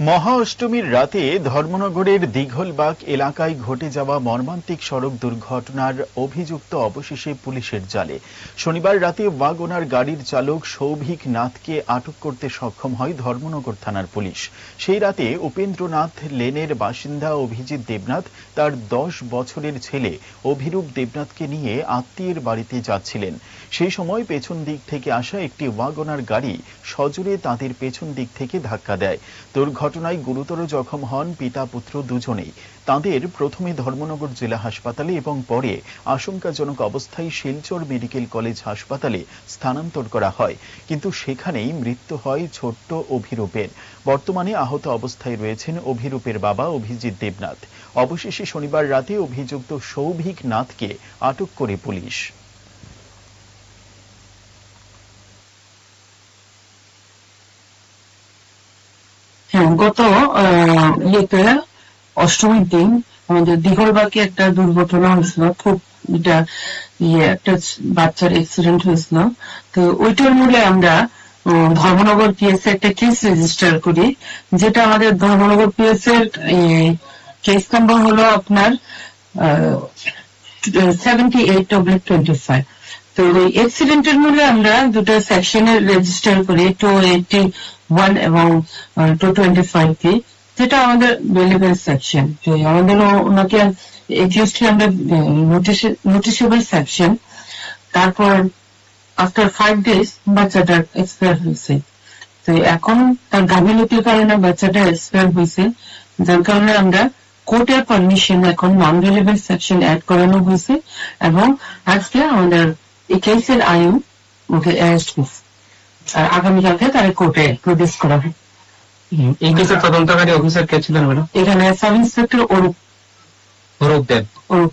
মহা অষ্টমীর রাতে ধর্মনগরের দীঘলবাগ এলাকায় ঘটে যাওয়া মর্মান্তিক সড়ক দুর্ঘটনার অভিযুক্ত অবশেষে পুলিশের জালে। শনিবার রাতে ওয়াগনার গাড়ির চালক সৌভিক নাথকে আটক করতে সক্ষম হয় ধর্মনগর থানার পুলিশ। সেই রাতে উপেন্দ্রনাথ লেনের বাসিন্দা অভিজিৎ দেবনাথ, তার দশ বছরের ছেলে অভিরূপ দেবনাথকে নিয়ে আত্মীয়ের বাড়িতে যাচ্ছিলেন। সেই সময় পেছন দিক থেকে আসা একটি ওয়াগনার গাড়ি সজোরে তাদের পেছন দিক থেকে ধাক্কা দেয়। দুর্ঘটনায় গুরুতর জখম হন পিতা পুত্র দুজনেই। তাদের প্রথমে ধর্মনগর জেলা হাসপাতালে এবং পরে আশঙ্কাজনক অবস্থায় শিলচর মেডিকেল কলেজ হাসপাতালে স্থানান্তর করা হয়। কিন্তু সেখানেই মৃত্যু হয় ছোট্ট অভিরূপের। বর্তমানে আহত অবস্থায় রয়েছেন অভিরূপের বাবা অভিজিৎ দেবনাথ। অবশেষে শনিবার রাতে অভিযুক্ত সৌভিক নাথকে আটক করে পুলিশ। হ্যাঁ গত ইয়েতে, অষ্টমীর দিন আমাদের দিঘলবাগে একটা দুর্ঘটনা হয়েছিল। খুব এটা ইয়ে একটা বাচ্চার অ্যাক্সিডেন্ট হয়েছিল। তো ওইটার মূলে আমরা ধর্মনগর পিএস একটা কেস রেজিস্টার করি, যেটা আমাদের ধর্মনগর পিএস এর কেস নাম্বার হলো আপনার সেভেন্টি এইট টোয়েন্টি ফাইভ তো ওই অ্যাক্সিডেন্টের মূলে আমরা দুটো সেকশনে রেজিস্টার করি টু এইটি ওয়ান এবং টু টোয়েন্টি ফাইভ কে। যেটা আমাদের ভেলিবেল সেকশন তো আমাদের ওনাকে একিউজকে আমরা নোটিশেবল সেকশন তারপর আফটার ফাইভ ডেজ বাচ্চাটার এক্সপায়ার হয়েছে। তো এখন তার গাফিলতির কারণে বাচ্চাটা এক্সপায়ার হয়েছে। যার কারণে আমরা কোর্টের পারমিশন এখন নন রিলেভেন্ট সেকশন অ্যাড করানো হয়েছে এবং আজকে আমাদের এই কেসের আয়ু ওকে অ্যারেস্ট করছে আর আগামীকালকে তার কোর্টে প্রডিউস করা হবে এই কেসের তদন্তকারী অফিসার কে ছিলেন ম্যাডাম? এখানে সাব ইন্সপেক্টর অরূপ। অরূপ দেব। অরূপ।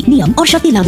नियम और शक्ति लागू